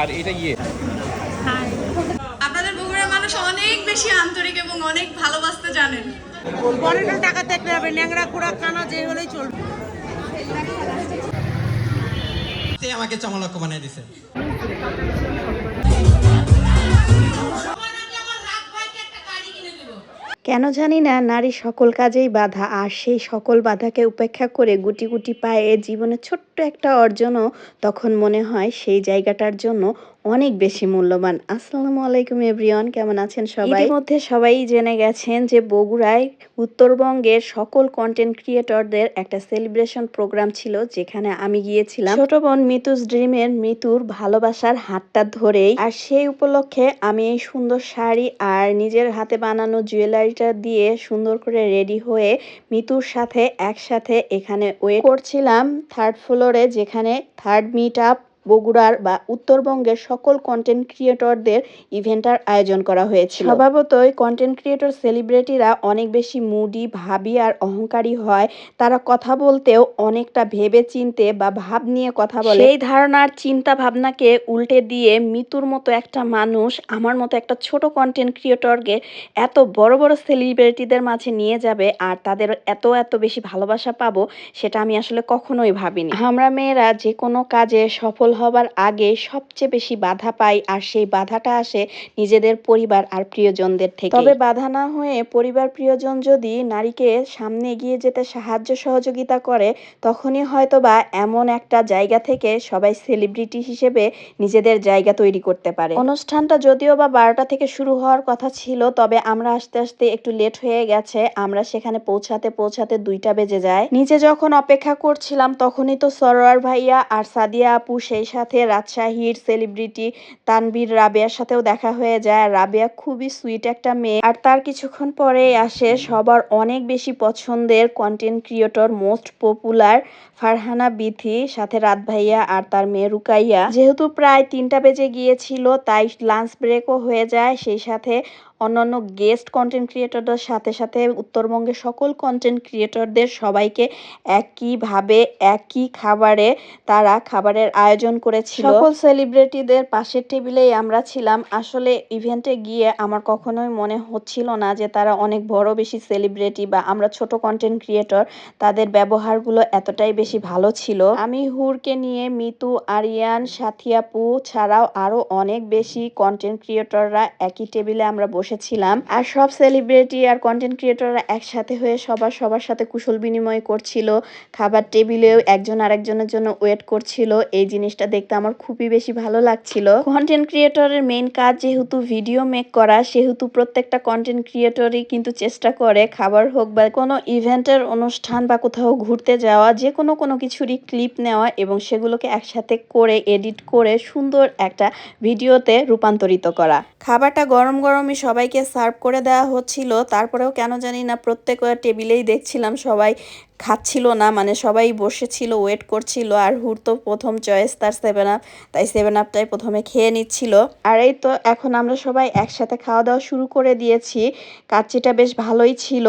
আর এটা ইয়ে। আপনাদের বগুড়ার মানুষ অনেক বেশি আন্তরিক এবং অনেক ভালোবাসতে জানেন। পনেরো টাকা দেখতে হবে ন্যাংরা কুড়া কানা যে হলেই চলবে। আমাকে চমলক্ষ বানিয়ে দিছে। কেন জানি না নারী সকল কাজেই বাধা আর সেই সকল বাধাকে উপেক্ষা করে গুটি গুটি পায়ে জীবনের ছোট্ট একটা অর্জনও তখন মনে হয় সেই জায়গাটার জন্য অনেক বেশি মূল্যবান। আসসালামু আলাইকুম এভরিওয়ান কেমন আছেন সবাই? মধ্যে সবাই জেনে গেছেন যে বগুড়ায় উত্তরবঙ্গের সকল কন্টেন্ট ক্রিয়েটরদের একটা সেলিব্রেশন প্রোগ্রাম ছিল যেখানে আমি গিয়েছিলাম। ছোট বোন মিতুস ড্রিমের মিতুর ভালোবাসার হাতটা ধরেই আর সেই উপলক্ষে আমি এই সুন্দর শাড়ি আর নিজের হাতে বানানো জুয়েলারিটা দিয়ে সুন্দর করে রেডি হয়ে মিতুর সাথে একসাথে এখানে ওয়েট করছিলাম থার্ড ফ্লোরে যেখানে থার্ড মিট আপ বগুড়ার বা উত্তরবঙ্গের সকল কন্টেন্ট ক্রিয়েটরদের ইভেন্টার আয়োজন করা হয়েছিল। স্বভাবতই কন্টেন্ট ক্রিয়েটর সেলিব্রিটিরা অনেক বেশি মুডি, ভাবি আর অহংকারী হয়। তারা কথা বলতেও অনেকটা ভেবে চিনতে বা ভাব নিয়ে কথা বলে। এই ধারণার চিন্তা ভাবনাকে উল্টে দিয়ে মিতুর মতো একটা মানুষ আমার মতো একটা ছোট কন্টেন্ট ক্রিয়েটরকে এত বড় বড় সেলিব্রিটিদের মাঝে নিয়ে যাবে আর তাদের এত এত বেশি ভালোবাসা পাবো, সেটা আমি আসলে কখনোই ভাবিনি। আমরা মেয়েরা যে কোনো কাজে সফল হবার আগে সবচেয়ে বেশি বাধা পাই আর সেই বাধাটা আসে নিজেদের পরিবার আর প্রিয়জনদের থেকে। তবে বাধা না হয়ে পরিবার প্রিয়জন যদি নারীকে সামনে এগিয়ে যেতে সাহায্য সহযোগিতা করে তখনই হয়তো বা এমন একটা জায়গা থেকে সবাই সেলিব্রিটি হিসেবে নিজেদের জায়গা তৈরি করতে পারে। অনুষ্ঠানটা যদিও বা বারোটা থেকে শুরু হওয়ার কথা ছিল তবে আমরা আস্তে আস্তে একটু লেট হয়ে গেছে আমরা সেখানে পৌঁছাতে পৌঁছাতে দুইটা বেজে যায়। নিচে যখন অপেক্ষা করছিলাম তখনই তো সরোয়ার ভাইয়া আর সাদিয়া আপু সেই সাথে রাজশাহীর সেলিব্রিটি তানবীর রাবেয়ার সাথেও দেখা হয়ে যায়। রাবেয়া খুবই সুইট একটা মেয়ে আর তার কিছুক্ষণ পরেই আসে সবার অনেক বেশি পছন্দের content creator most popular Farhana Bithi, সাথে রাত ভাইয়া আর তার মেয়ে রুকাইয়া। যেহেতু প্রায় তিনটা বেজে গিয়েছিল, তাই লাঞ্চ ব্রেকও হয়ে যায়। সেই সাথে অন্যান্য গেস্ট কন্টেন্ট ক্রিয়েটরদের সাথে সাথে উত্তরবঙ্গের সকল কন্টেন্ট ক্রিয়েটরদের সবাইকে একইভাবে একই খাবারে তারা খাবারের আয়োজন করেছিল। সকল সেলিব্রিটিদের পাশের টেবিলেই আমরা ছিলাম। আসলে ইভেন্টে গিয়ে আমার কখনোই মনে হচ্ছিল না যে তারা অনেক বড় বেশি সেলিব্রিটি বা আমরা ছোট কন্টেন্ট ক্রিয়েটর তাদের ব্যবহারগুলো এতটাই বেশি ভালো ছিল। আমি হুরকে নিয়ে, মিতু, আরিয়ান, সাথিয়াপু ছাড়াও আরও অনেক বেশি কন্টেন্ট ক্রিয়েটররা একই টেবিলে আমরা বসেছিলাম আর সব সেলিব্রিটি আর কন্টেন্ট ক্রিয়েটররা একসাথে হয়ে সবার সবার সাথে কুশল বিনিময় করছিল। খাবার টেবিলেও একজন আরেকজনের জন্য ওয়েট করছিল। এই জিনিসটা দেখতে আমার খুবই বেশি ভালো লাগছিল। কন্টেন্ট ক্রিয়েটরের মেইন কাজ যেহেতু ভিডিও মেক করা, সেহেতু প্রত্যেকটা কন্টেন্ট ক্রিয়েটরই কিন্তু চেষ্টা করে খাবার হোক বা কোনো ইভেন্টের অনুষ্ঠান বা কোথাও ঘুরতে যাওয়া, যে কোনো কোনো কিছুরই ক্লিপ নেওয়া এবং সেগুলোকে একসাথে করে এডিট করে সুন্দর একটা ভিডিওতে রূপান্তরিত করা। খাবারটা গরম, গরমই সবাইকে সার্ভ করে দেওয়া হচ্ছিল। তারপরেও কেন জানি না প্রত্যেক টেবিলেই দেখছিলাম সবাই খাচ্ছিল না মানে সবাই বসেছিল ওয়েট করছিল, আর হুর তো প্রথম চয়েস তার সেভেন আপ তাই সেভেন আপটাই প্রথমে খেয়ে নিচ্ছিল। আর এই তো এখন আমরা সবাই একসাথে খাওয়া দাওয়া শুরু করে দিয়েছি। কাচ্চিটা বেশ ভালোই ছিল,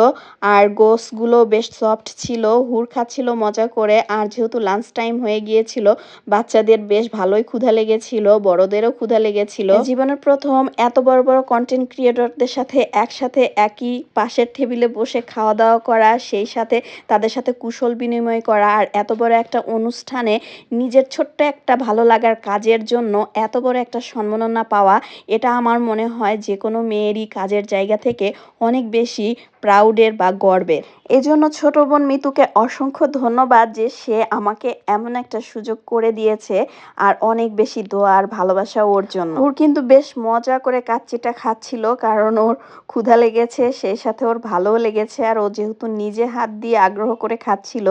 আর গোসগুলো বেশ সফট ছিল, হুর খাচ্ছিল মজা করে, আর যেহেতু লাঞ্চ টাইম হয়ে গিয়েছিল, বাচ্চাদের বেশ ভালোই ক্ষুধা লেগেছিল, বড়দেরও ক্ষুধা লেগেছিল। জীবনের প্রথম এত বড় বড় কন্টেন্ট ক্রিয়েটরদের সাথে একসাথে একই পাশের টেবিলে বসে খাওয়া দাওয়া করা, সেই সাথে তাদের সাথে কুশল বিনিময় করা আর এত বড় একটা অনুষ্ঠানে নিজের ছোট্ট একটা ভালো লাগার কাজের জন্য এত বড় একটা সম্মাননা পাওয়া, এটা আমার মনে হয় যে কোনো মেয়েরই কাজের জায়গা থেকে অনেক বেশি প্রাউডের বা গর্বের। এজন্য ছোট বোন মিতুকে অসংখ্য ধন্যবাদ যে সে আমাকে এমন একটা সুযোগ করে দিয়েছে আর অনেক বেশি দোয়া আর ভালোবাসা ওর জন্য। ওর কিন্তু বেশ মজা করে কাচ্চিটা খাচ্ছিল কারণ ওর ক্ষুধা লেগেছে, সেই সাথে ওর ভালোও লেগেছে আর ও যেহেতু নিজে হাত দিয়ে আগ্রহ করে খাচ্ছিল,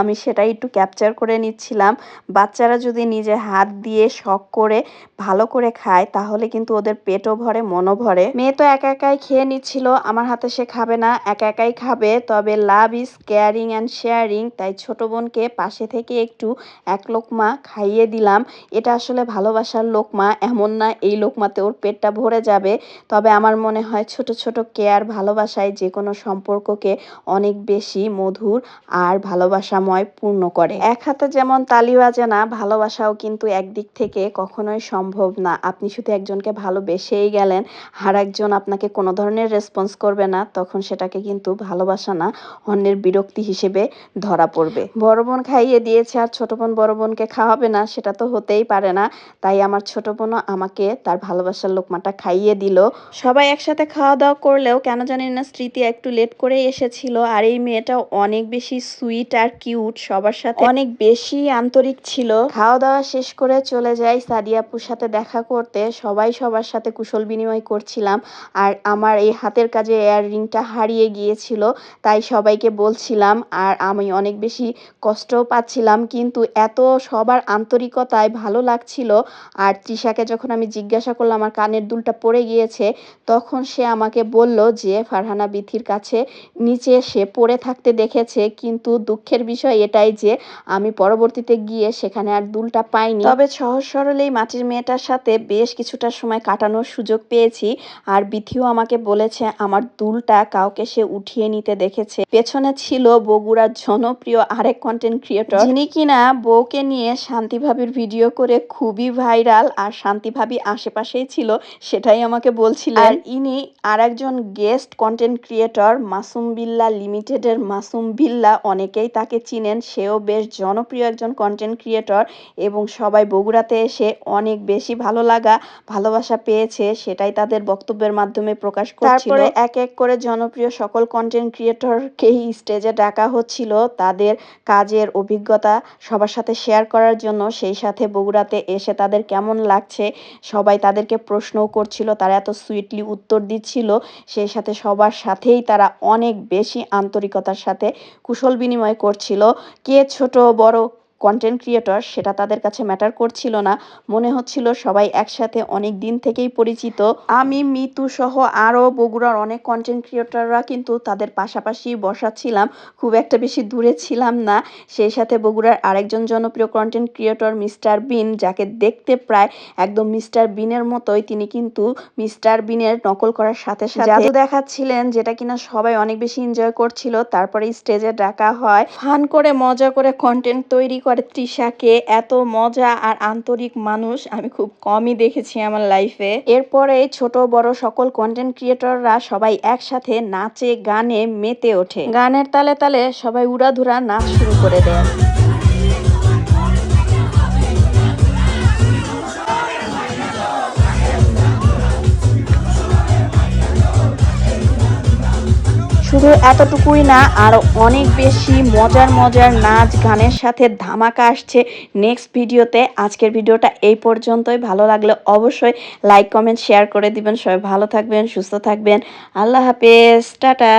আমি সেটাই একটু ক্যাপচার করে নিচ্ছিলাম। বাচ্চারা যদি নিজে হাত দিয়ে শখ করে ভালো করে খায়, তাহলে কিন্তু ওদের পেটও ভরে, মনও ভরে। মেয়ে তো একা একাই খেয়ে নিচ্ছিল, আমার হাতে সে খাবে না, একা একাই খাবে। তবে love is caring and sharing তাই ছোট বোনকে পাশে থেকে একটু এক লোকমা খাইয়ে দিলাম। এটা আসলে ভালোবাসার লোকমা, এমন না এই লোকমাতে ওর পেটটা ভরে যাবে। তবে আমার মনে হয় ছোট ছোট কেয়ার ভালোবাসায় যে কোনো সম্পর্ককে অনেক বেশি মধুর আর ভালোবাসাময় পূর্ণ করে। এক হাতে যেমন তালি বাজে না, ভালোবাসাও কিন্তু একদিক থেকে কখনোই সম্ভব না। আপনি শুধু একজনকে ভালোবেসেই গেলেন, আর একজন আপনাকে কোনো ধরনের রেসপন্স করবে না, তখন সেটাকে কিন্তু ভালোবাসা না, অন্যের বিরক্তি হিসেবে ধরা পড়বে। বড় বোন খাইয়ে দিয়েছে আর ছোট বোন বড় বোনকে খাওয়াবে না, সেটা তো হতেই পারে না। তাই আমার ছোট বোনও আমাকে তার ভালোবাসার লোকমাটা খাইয়ে দিল। সবাই একসাথে খাওয়া দাওয়া করলেও কেন জানি না স্মৃতি একটু লেট করে এসেছিল, আর এই মেয়েটা অনেক বেশি সুইট আর কিউট সবার সাথে। অনেক বেশি আন্তরিক ছিল। খাওয়া দাওয়া শেষ করে চলে যাই সাদিয়াপুর সাথে দেখা করতে। সবাই সবার সাথে কুশল বিনিময় করছিলাম। আর আমার এই হাতের কাজে এয়ার রিংটা হারিয়ে গিয়েছিল, তাই সবাইকে বলছিলাম। আর আমি অনেক বেশি কষ্টও পাচ্ছিলাম, কিন্তু এত সবার আন্তরিকতায় ভালো লাগছিল। আর তৃষাকে যখন আমি জিজ্ঞাসা করলাম, আমার কানের দুলটা পড়ে গিয়েছে? তখন সে আমাকে বলল যে, ফারহানা বিথির কাছে নিচে সে পড়ে থাকতে দেখেছে। কিন্তু দুঃখের বিষয় এটাই যে আমি পরবর্তীতে গিয়ে সেখানে আর দুলটা পাইনি। তবে সহজ সরল এই মাটির মেয়েটার সাথে বেশ কিছুটা সময় কাটানোর সুযোগ পেয়েছি আর বিথিও আমাকে বলেছে আমার দুলটা কাউকে সে উঠিয়ে নিতে দেখেছে। পেছনে ছিল বগুড়ার জনপ্রিয় আরেক কন্টেন্ট ক্রিয়েটর যিনি কিনা বউকে নিয়ে শান্তি ভাবির ভিডিও করে খুবই ভাইরাল আর শান্তি ভাবি আশেপাশেই ছিল সেটাই আমাকে বলছিলেন। আর ইনি আর একজন গেস্ট কন্টেন্ট ক্রিয়েটর মাসুম বিল্লা লিমিটেডের মাসুম বিল্লা। অনেকেই তাকে চিনেন। সেও বেশ জনপ্রিয় একজন কন্টেন্ট ক্রিয়েটর এবং সবাই বগুড়াতে এসে অনেক বেশি ভালো লাগা, ভালোবাসা পেয়েছে, সেটাই তাদের বক্তব্যের মাধ্যমে প্রকাশ করছিল। তারপরে এক এক করে জনপ্রিয় সকল কন্টেন্ট ক্রিয়েটরকেই স্টেজে ডাকা হচ্ছিল। তাদের কাজের অভিজ্ঞতা সবার সাথে শেয়ার করার জন্য, সেই সাথে বগুড়াতে এসে তাদের কেমন লাগছে, সবাই তাদেরকে প্রশ্নও করছিল, তারা এত সুইটলি উত্তর দিচ্ছিল। সেই সাথে সবার সাথেই তারা অনেক বেশি আন্তরিকতার সাথে কুশল বিনিময় করছিল। কে ছোট বড় কন্টেন্ট ক্রিয়েটর সেটা তাদের কাছে ম্যাটার করছিল না। মনে হচ্ছিল সবাই একসাথে অনেক দিন থেকেই পরিচিত। আমি, মিতু সহ আরও বগুড়ার অনেক কন্টেন্ট ক্রিয়েটররা কিন্তু তাদের পাশাপাশি বসাচ্ছিলাম। খুব একটা বেশি দূরে ছিলাম না। সেই সাথে বগুড়ার আরেকজন জনপ্রিয় কন্টেন্ট ক্রিয়েটর মিস্টার বিন, যাকে দেখতে প্রায় একদম মিস্টার বিনের মতোই, তিনি কিন্তু মিস্টার বিনের নকল করার সাথে সাথে জাদু দেখাচ্ছিলেন, যেটা কিনা সবাই অনেক বেশি এনজয় করছিল। তারপরে স্টেজে ডাকা হয়। ফান করে, মজা করে কন্টেন্ট তৈরি করে তৃষাকে, এত মজা আর আন্তরিক মানুষ আমি খুব কমই দেখেছি আমার লাইফে এরপরে ছোট বড় সকল কন্টেন্ট ক্রিয়েটররা সবাই একসাথে নাচে, গানে মেতে ওঠে। গানের তালে তালে সবাই উড়াধুরা নাচ শুরু করে দেয়। শুধু এতটুকুই না আরও অনেক বেশি মজার মজার নাচ গানের সাথে ধামাকা আসছে নেক্সট ভিডিওতে। আজকের ভিডিওটা এই পর্যন্তই। ভালো লাগলে অবশ্যই লাইক কমেন্ট শেয়ার করে দিবেন। সবাই ভালো থাকবেন, সুস্থ থাকবেন। আল্লাহ হাফেজ। টাটা।